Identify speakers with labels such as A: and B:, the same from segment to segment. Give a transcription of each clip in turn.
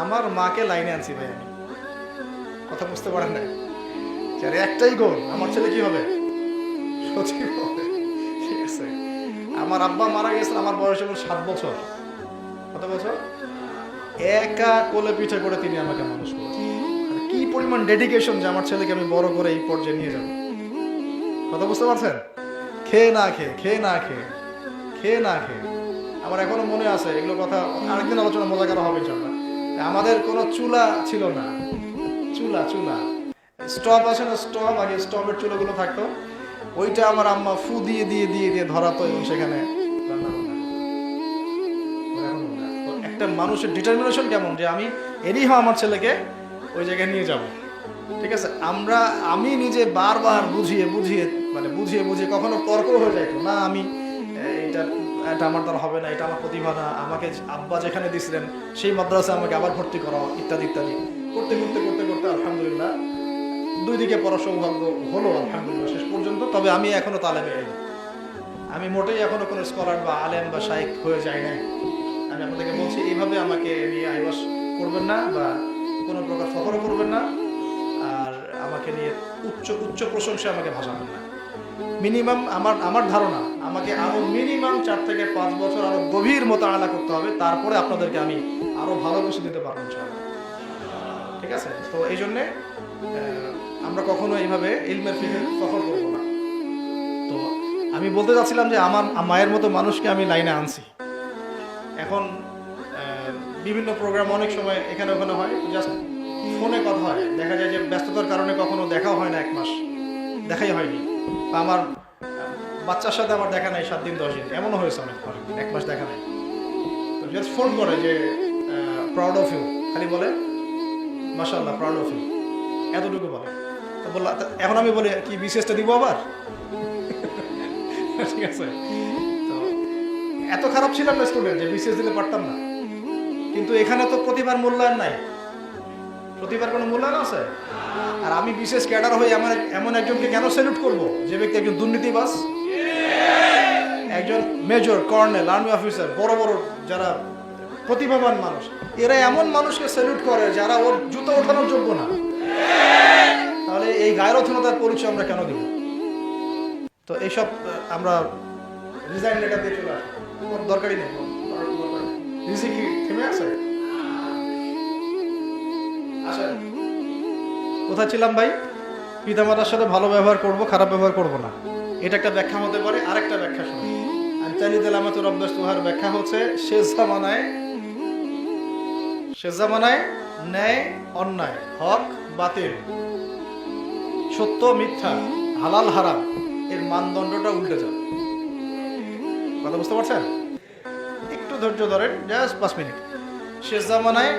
A: আমার মাকে লাইনে আনছি ভাই। আমি কথা বুঝতে পারেন না। আরে একটাই গোল আমার ছেলে কি হবে? ঠিক আছে। আমার আব্বা মারা গেছেন আমার বয়স হলো সাত বছর। কত বছর? একা কোলে পিঠে করে তিনি আমাকে মানুষ কি পরিমাণ ডেডিকেশন যে আমার ছেলেকে আমি বড় করে এই পর্যায়ে নিয়ে যাব। কথা বুঝতে পারছেন? খেয়ে না খেয়ে খেয়ে না খেয়ে খেয়ে না খেয়ে। আমার এখনও মনে আছে, এগুলো কথা আরেকদিন আলোচনা মজা করা হবে জন্য আমাদের কোনো চুলা ছিল না। চুলা চুলা। স্টপ আছে না, স্টপ। আগে স্টপের চুলাগুলো থাকতো। ওইটা আমার আম্মা ফু দিয়ে দিয়ে দিয়ে দিয়ে ধরাতো এবং সেখানে একটা মানুষের ডিটারমিনেশন কেমন? যে আমি এরই হয় আমার ছেলেকে ওই জায়গায় নিয়ে যাব। ঠিক আছে? আমরা, আমি নিজে বারবার বুঝিয়ে বুঝিয়ে মানে বুঝিয়ে বুঝিয়ে কখনো তর্ক হয়ে যাইতো না। আমি এটা এটা আমার দ্বারা হবে না, এটা আমার প্রতিভা না। আমাকে আব্বা যেখানে দিছিলেন সেই মাদ্রাসায় আমাকে আবার ভর্তি করাও, ইত্যাদি ইত্যাদি। করতে করতে করতে করতে আলহামদুলিল্লাহ দুই দিকে পড়া সৌভাগ্য হলো, আলহামদুলিল্লাহ, শেষ পর্যন্ত। তবে আমি এখনও তালেমে এলি আমি মোটেই এখনও কোনো স্কলার বা আলেম বা শাইক হয়ে যাই নাই। আমি আপনাদেরকে বলছি, এইভাবে আমাকে নিয়ে আইবাস করবেন না বা কোনো প্রকার ফখরও করবেন না। আর আমাকে নিয়ে উচ্চ উচ্চ প্রশংসা আমাকে ভাসাবেন না। মিনিমাম আমার আমার ধারণা আমাকে আরও মিনিমাম চার থেকে পাঁচ বছর আরও গভীর মতো আলা করতে হবে, তারপরে আপনাদেরকে আমি আরও ভালো কিছু দিতে পারব ঠিক আছে? তো এই জন্যে আমরা কখনো এইভাবে ইলমের ফিরে সফর করব না। তো আমি বলতে চাচ্ছিলাম যে আমার মায়ের মতো মানুষকে আমি লাইনে আনছি। এখন বিভিন্ন প্রোগ্রাম অনেক সময় এখানে ওখানে হয় জাস্ট ফোনে কথা হয়। দেখা যায় যে ব্যস্ততার কারণে কখনো দেখাও হয় না এক মাস, দেখাই হয়নি। আমার বাচ্চার সাথে আমার দেখা নাই, সাত দিন, দশ দিন। এমনও হয়েছে অনেক এক মাস দেখা নাই। তো জাস্ট ফোন করে যে প্রাউড অফ ইউ খালি বলে মাশাল্লাহ প্রাউড অফ ইউ এতটুকু বলে। তো বললাম এখন আমি বলি, কি বিশেষটা দিব আবার? ঠিক আছে? তো এত খারাপ ছিলাম না স্টুডেন্ট যে বিশেষ দিতে পারতাম না। কিন্তু এখানে তো প্রতিভার মূল্যায়ন নাই। প্রতিভার কোনো মূল্যায়ন আছে? আর আমি বিশেষ ক্যাডার হয়ে এমন এমন একজনকে কেন স্যালুট করব? যে ব্যক্তি একজন দুর্নীতিবাজ একজন মেজর কর্নেল আর্মি অফিসার বড় বড় যারা প্রতিভাবান মানুষ, এরা এমন মানুষকে স্যালুট করে যারা ওর জুতো ওঠানোর যোগ্য না। তাহলে এই গায়রথনতার পরিচয় আমরা কেন দিব? তো এইসব আমরা রিজাইন লেটার দিয়ে চলে আসব। কোনো দরকারই নেই। রিজি কি? থেমে আছে? কোথায় ছিলাম ভাই? পিতামাতার সাথে ভালো ব্যবহার করব, খারাপ ব্যবহার করব না। এটা একটা ব্যাখ্যা হতে পারে, আরেকটা ব্যাখ্যা শুনুন আনতালি দেলামাতুর অব্দাস তুহার ব্যাখ্যা হচ্ছে শেষ জামানায় শেষ জামানায় ন্যায়, অন্যায়, হক, বাতিল, সত্য, মিথ্যা, হালাল, হারাম, এর মানদণ্ডটা উল্টে যাবে। কথা বুঝতে পারছেন? একটু ধৈর্য ধরেন জাস্ট পাঁচ মিনিট। শেষ জামানায়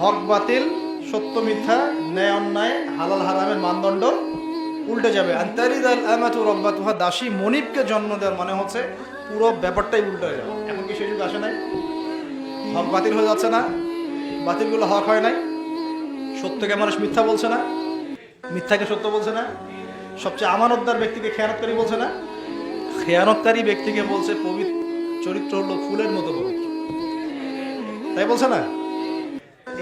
A: হক, বাতিল, সত্য, মিথ্যা, ন্যায়, অন্যায়, হালাল, হারামের মানদণ্ড উল্টে যাবে। আন্তারিদ আল আমাতু রব্বাতুহা, দাসী মনিবকে জন্ম দেওয়ার মানে হচ্ছে পুরো ব্যাপারটাই উল্টে যাবে। এখন কি সেই যুগ আসে নাই? হক বাতিল হয়ে যাচ্ছে না? বাতিলগুলো হক হয় নাই? সত্যকে মানুষ মিথ্যা বলছে না? মিথ্যাকে সত্য বলছে না? সবচেয়ে আমানতদার ব্যক্তিকে খেয়ানতকারী বলছে না? খেয়ানতকারী ব্যক্তিকে বলছে পবিত্র চরিত্র হলো ফুলের মতো পবিত্র। তাই বলছে না?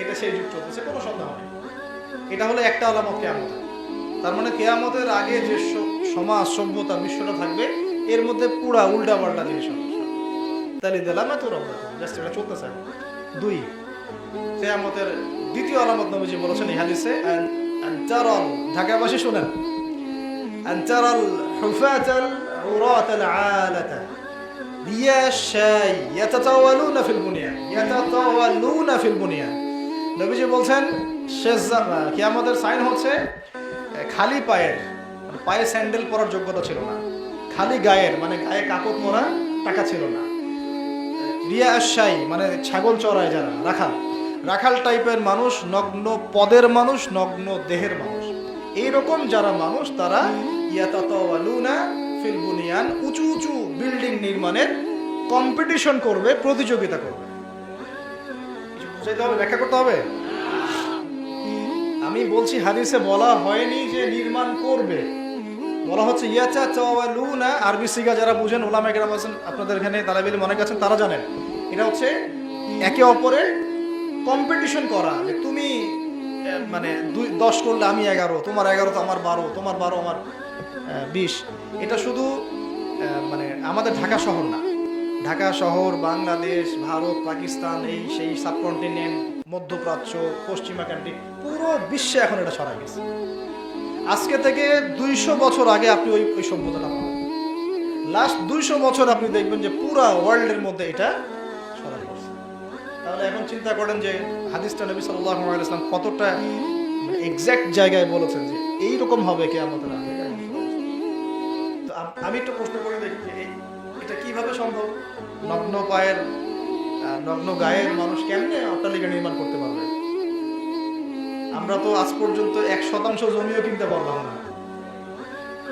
A: এটা সেই যুগ চলতেছে, কোনো সন্দেহ নেই। এটা হলো একটা আলামত কেয়ামত তার মানে কেয়ামতের আগে যে সমাজ সভ্যতা বিশ্বটা থাকবে, এর মধ্যে পুরা উল্টা পাল্টা জিনিস তাহলে দিলাম এত জাস্ট এটা চলতেছে। দুই, কেয়ামতের দ্বিতীয় আলামত নবীজি বলেছেন এই হাদিসে, আন- আন তারাল ঢাকাবাসী শুনেন। হুফাতাল উরাতাল আলাতা। বলছেন সাইন হচ্ছে খালি পায়ের, পায়ে স্যান্ডেল পরার যোগ্যতা ছিল না। খালি গায়ের মানে গায়ে কাপড় পরা টাকা ছিল না। রিয়া আশাই মানে ছাগল চড়ায় যারা, রাখাল। রাখাল টাইপের মানুষ, নগ্ন পদের মানুষ, নগ্ন দেহের মানুষ। এইরকম যারা মানুষ, তারা ইয়াতাতাওয়ালুনা ফিল বুনিয়ান, উঁচু উঁচু বিল্ডিং নির্মাণের কম্পিটিশন করবে, প্রতিযোগিতা করবে। বুঝাইতে হবে, ব্যাখ্যা করতে হবে? আমি বলছি হাদিসে বলা হয়নি যে নির্মাণ করবে। বলা হচ্ছে, ইয়াচা চাওয়ালুনা আরবি সিগা যারা বুঝেন ওলামা কেরাম আছেন, আপনাদের এখানে তালাবিলি মনে আছেন তারা জানেন। এটা হচ্ছে একে অপরের কম্পিটিশন করা, যে তুমি মানে দুই, দশ করলে আমি এগারো, তোমার এগারো তো আমার বারো, তোমার বারো আমার বিশ। এটা শুধু মানে আমাদের ঢাকা শহর না। ঢাকা শহর, বাংলাদেশ, ভারত, পাকিস্তান, এই সেই সাবকন্টিনেন্ট মধ্যপ্রাচ্য, পশ্চিমা কান্ট্রি পুরো বিশ্বে এখন এটা ছড়া গেছে। আজকে থেকে দুইশো বছর আগে আপনি ওই ওই সভ্যতাটা পাবেন। লাস্ট দুইশো বছর আপনি দেখবেন যে পুরা ওয়ার্ল্ডের মধ্যে এটা ছড়াই পড়ছে তাহলে এখন চিন্তা করেন যে হাদিসটা নবী সাল্লাহ কতটা এক্স্যাক্ট জায়গায় বলেছেন যে এইরকম হবে কে আমাদের আগে। তো আমি একটা প্রশ্ন করে দেখি এটা কীভাবে সম্ভব? নগ্ন পায়ের নগ্ন গায়ের মানুষ কেমনে অট্টালিকা নির্মাণ করতে পারবে? আমরা তো আজ পর্যন্ত এক শতাংশ জমিও কিনতে পারলাম না।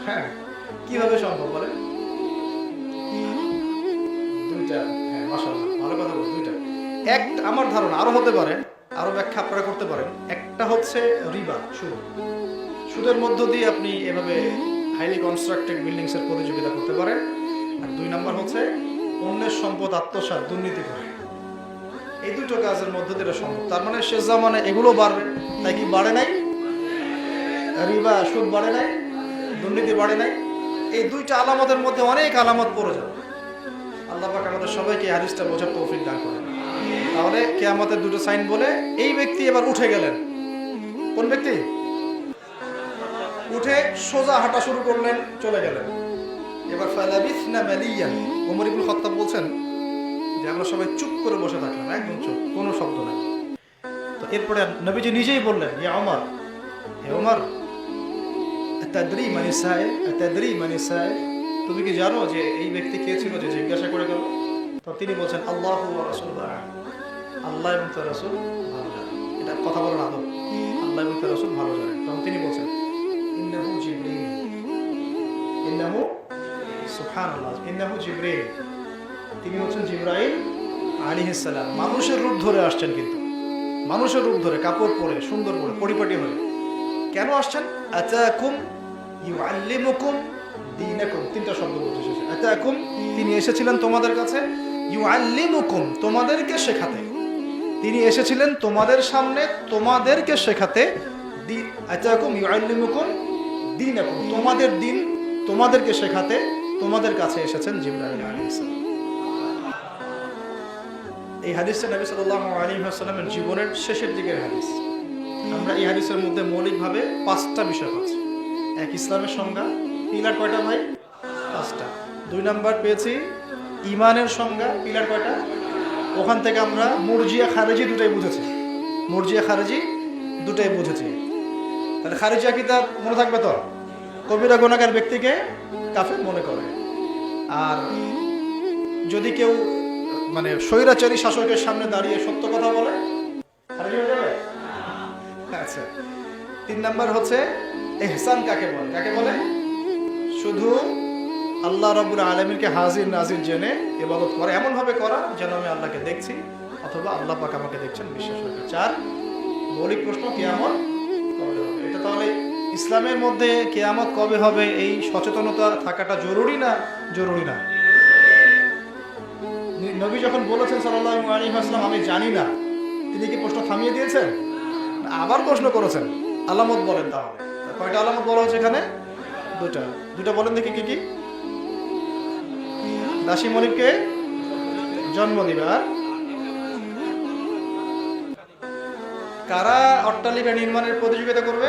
A: হ্যাঁ কীভাবে সম্ভব বলে? হ্যাঁ এক, আমার ধারণা, আরও হতে পারে, আরও ব্যাখ্যা আপনারা করতে পারেন। একটা হচ্ছে রিবা, সুদ। সুদের মধ্য দিয়ে আপনি এভাবে হাইলি কনস্ট্রাক্টেড বিল্ডিংস এর প্রতিযোগিতা করতে পারেন। আর দুই নাম্বার হচ্ছে অন্যের সম্পদ আত্মসাৎ, দুর্নীতি করে। এই দুটো কাজের মধ্যে এটা সম্ভব। তার মানে শেষ জামানে এগুলো বাড়বে। তাই কি বাড়ে নাই? রিবা, সুদ বাড়ে নাই? দুর্নীতি বাড়ে নাই? এই দুইটা আলামতের মধ্যে অনেক আলামত পড়ে যাবে। আল্লাহ পাক আমাদের সবাইকে হাদিসটা বোঝার তৌফিক দান করেন। তাহলে কেয়ামতের দুটো সাইন বলে এই ব্যক্তি এবার উঠে গেলেন। কোন ব্যক্তি? উঠে সোজা হাঁটা শুরু করলেন, চলে গেলেন। এবার ফালাবিস না মালিয়ান। ওমর ইবুল খত্তাব বলছেন আমরা সবাই চুপ করে বসে থাকলাম, একদম চুপ, কোনো শব্দ নাই। তো এরপরে নবীজি নিজেই বললেন, ইয়া অমর হে অমর তাদরি মানে সাহেব তাদরি মানে সাহেব তুমি কি জানো যে এই ব্যক্তি কে ছিল যে জিজ্ঞাসা করে গেল? তো তিনি বলছেন, আল্লাহ রসুল আল্লাহ এবং তার রসুল ভালো জানেন। এটা কথা বলার আদব। আল্লাহ এবং তার রসুল ভালো জানেন। তখন তিনি বলছেন, ইন্নাহু জিব্রিল। ইন্নাহু, সুবহানাল্লাহ, ইন্নাহু জিব্রিল। তিনি হচ্ছেন জিব্রাইল আলাইহিস সালাম। মানুষের রূপ ধরে আসছেন কিন্তু। মানুষের রূপ ধরে, কাপড় পরে, সুন্দর করে, পরিপাটি হয়ে। কেন আসছেন? তিনটা শব্দ বলতে তিনি এসেছিলেন তোমাদের কাছে। তোমাদেরকে শেখাতে। তিনি এসেছিলেন তোমাদের সামনে, তোমাদেরকে শেখাতে। তোমাদের দিন তোমাদেরকে শেখাতে তোমাদের কাছে এসেছেন জিবরাইল আলাইহিস সালাম। এই হাদিসটা নবী সাল্লাল্লাহু আলাইহি ওয়াসাল্লামের জীবনের শেষের দিকের হাদিস। আমরা এই হাদিসের মধ্যে মৌলিকভাবে পাঁচটা বিষয় পাচ্ছি। এক, ইসলামের সংজ্ঞা। পিলার কয়টা ভাই? পাঁচটা। দুই নাম্বার পেয়েছি ইমানের সংজ্ঞা। পিলার কয়টা? ওখান থেকে আমরা মুরজিয়া খারেজি দুটাই বুঝেছি। মুরজিয়া খারেজি দুটাই বুঝেছি। তাহলে খারিজিয়া কিতাব মনে থাকবে তো? কবিরা গোনাগার ব্যক্তিকে কাফের মনে করে। আর যদি কেউ মানে স্বৈরাচারী শাসকের সামনে দাঁড়িয়ে সত্য কথা বলে। আচ্ছা তিন নাম্বার হচ্ছে এহসান কাকে বলে? কাকে বলে? শুধু আল্লাহ রবুল আলমীকে হাজির নাজির জেনে ইবাদত করা, এমনভাবে করা যেন আমি আল্লাহকে দেখছি অথবা আল্লাহ পাক আমাকে দেখছেন বিশ্বাস রাখা চার, মৌলিক প্রশ্ন, কেয়ামত এটা তাহলে ইসলামের মধ্যে কেয়ামত কবে হবে? এই সচেতনতা থাকাটা জরুরি না? জরুরি ন- নবী যখন বলেছেন সাল্লাহ আসলাম আমি জানি না, তিনি কি প্রশ্ন থামিয়ে দিয়েছেন? আবার প্রশ্ন করেছেন। আলামত বলেন তাহলে। কয়টা আলামত বলা হচ্ছে এখানে? দুটা দুটা বলেন দেখি কি কি। দাসী মনিককে জন্ম দিবার কারা অট্টালিকা নির্মাণের প্রতিযোগিতা করবে?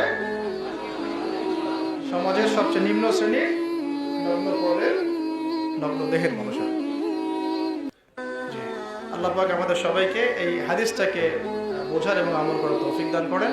A: সমাজের সবচেয়ে নিম্ন শ্রেণির নগ্ন পদের নগ্ন দেহের মানুষের। আল্লাহ পাক আমাদের সবাইকে এই হাদিসটাকে বোঝার এবং আমল করার তৌফিক দান করেন।